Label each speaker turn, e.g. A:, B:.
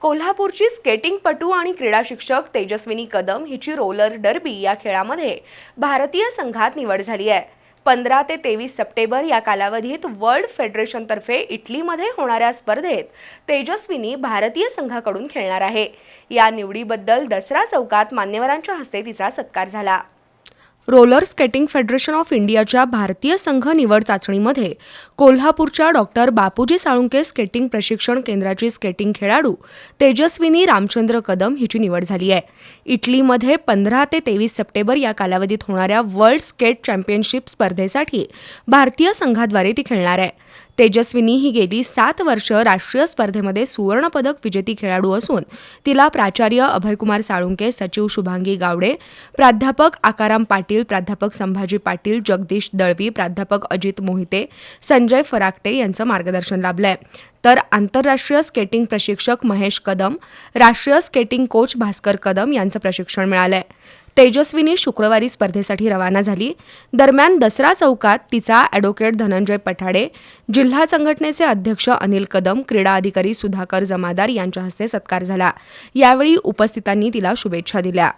A: कोल्हापूरची स्केटिंगपटू आणि क्रीडा शिक्षक तेजस्विनी कदम हिची रोलर डर्बी या खेळामध्ये भारतीय संघात निवड झाली आहे. पंधरा ते तेवीस सप्टेंबर या कालावधीत वर्ल्ड फेडरेशनतर्फे इटलीमध्ये होणाऱ्या स्पर्धेत तेजस्विनी भारतीय संघाकडून खेळणार आहे. या निवडीबद्दल दसरा चौकात मान्यवरांच्या हस्ते तिचा सत्कार झाला. रोलर स्केटिंग फेडरेशन ऑफ इंडियाच्या भारतीय संघ निवड चाचणीमध्ये कोल्हापूरच्या डॉक्टर बापूजी साळुंके स्केटिंग प्रशिक्षण केंद्राची स्केटिंग खेळाडू तेजस्विनी रामचंद्र कदम हिची निवड झाली आहे. इटलीमध्ये पंधरा ते तेवीस सप्टेंबर या कालावधीत होणाऱ्या वर्ल्ड स्केट चॅम्पियनशिप स्पर्धेसाठी भारतीय संघाद्वारे ती खेळणार आहे. तेजस्विनी ही गेली सात वर्ष राष्ट्रीय स्पर्धेमध्ये सुवर्णपदक विजेती खेळाडू असून तिला प्राचार्य अभयकुमार साळुंके सचिव शुभांगी गावडे प्राध्यापक आकाराम पाटील प्राध्यापक संभाजी पाटील जगदीश दळवी प्राध्यापक अजित मोहिते संजय फराकटे यांचं मार्गदर्शन लाभलंय. तर आंतरराष्ट्रीय स्केटिंग प्रशिक्षक महेश कदम राष्ट्रीय स्केटिंग कोच भास्कर कदम यांचं प्रशिक्षण मिळालंय. तेजस्विनी शुक्रवारी स्पर्धेसाठी रवाना झाली. दरम्यान दसरा चौकात तिचा ॲडव्होकेट धनंजय पठाडे जिल्हा संघटनेचे अध्यक्ष अनिल कदम क्रीडा अधिकारी सुधाकर जमादार यांच्या हस्ते सत्कार झाला. यावेळी उपस्थितांनी तिला शुभेच्छा दिल्या.